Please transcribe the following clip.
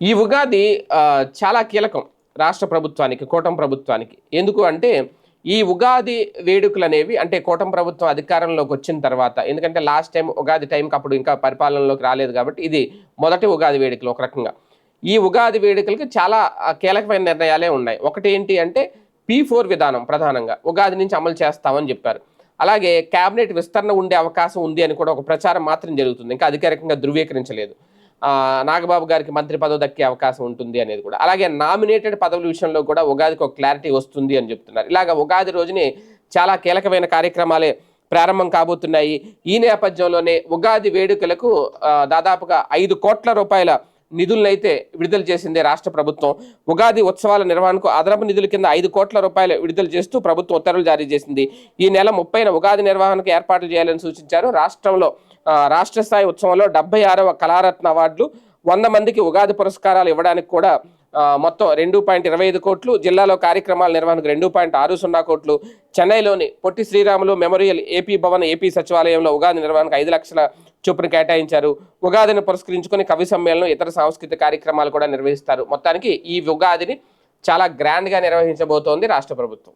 ఈ ఉగాది చాలా కీలకం రాష్ట్ర ప్రభుత్వానికి కూటమి ప్రభుత్వానికి. ఎందుకు అంటే ఈ ఉగాది వేడుకలు అనేవి అంటే కూటమి ప్రభుత్వం అధికారంలోకి వచ్చిన తర్వాత ఎందుకంటే లాస్ట్ టైం ఉగాది టైంకి అప్పుడు ఇంకా పరిపాలనలోకి రాలేదు కాబట్టి ఇది మొదటి ఉగాది వేడుకలు ఒక రకంగా. ఈ ఉగాది వేడుకలకి చాలా కీలకమైన నిర్ణయాలే ఉన్నాయి. ఒకటి ఏంటి అంటే పీ ఫోర్ విధానం ప్రధానంగా. ఉగాది నుంచి అమలు చేస్తామని చెప్పారు. అలాగే కేబినెట్ విస్తరణ ఉండే అవకాశం ఉంది అని కూడా ఒక ప్రచారం మాత్రం జరుగుతుంది. ఇంకా అధికారికంగా ధృవీకరించలేదు. నాగబాబు గారికి మంత్రి పదవి దక్కే అవకాశం ఉంటుంది అనేది కూడా. అలాగే నామినేటెడ్ పదవుల విషయంలో కూడా ఉగాదికి ఒక క్లారిటీ వస్తుంది అని చెప్తున్నారు. ఇలాగ ఉగాది రోజుని చాలా కీలకమైన కార్యక్రమాలే ప్రారంభం కాబోతున్నాయి. ఈ నేపథ్యంలోనే ఉగాది వేడుకలకు దాదాపుగా ఐదు కోట్ల రూపాయల నిధులనైతే విడుదల చేసింది రాష్ట్ర ప్రభుత్వం. ఉగాది ఉత్సవాల నిర్వహణకు అదనపు నిధుల కింద ఐదు కోట్ల రూపాయలు విడుదల చేస్తూ ప్రభుత్వం ఉత్తర్వులు జారీ చేసింది. ఈ నెల ముప్పైన ఉగాది నిర్వహణకు ఏర్పాట్లు చేయాలని సూచించారు. రాష్ట్రంలో రాష్ట్ర స్థాయి ఉత్సవంలో డెబ్బై ఆరవ కళారత్న అవార్డులు వంద మందికి ఉగాది పురస్కారాలు ఇవ్వడానికి కూడా మొత్తం రెండు పాయింట్ ఇరవై ఐదు కోట్లు జిల్లాలో కార్యక్రమాల నిర్వహణకు రెండు పాయింట్ ఆరు సున్నా కోట్లు చెన్నైలోని Potti Sriramulu memorial AP Bhavan AP సచివాలయంలో ఉగాది నిర్వహణకు ఐదు లక్షల చొప్పున కేటాయించారు. ఉగాదిని పురస్కరించుకొని కవి సమ్మేళనం ఇతర సాంస్కృతిక కార్యక్రమాలు కూడా నిర్వహిస్తారు. మొత్తానికి ఈ ఉగాదిని చాలా గ్రాండ్గా నిర్వహించబోతోంది రాష్ట్ర ప్రభుత్వం.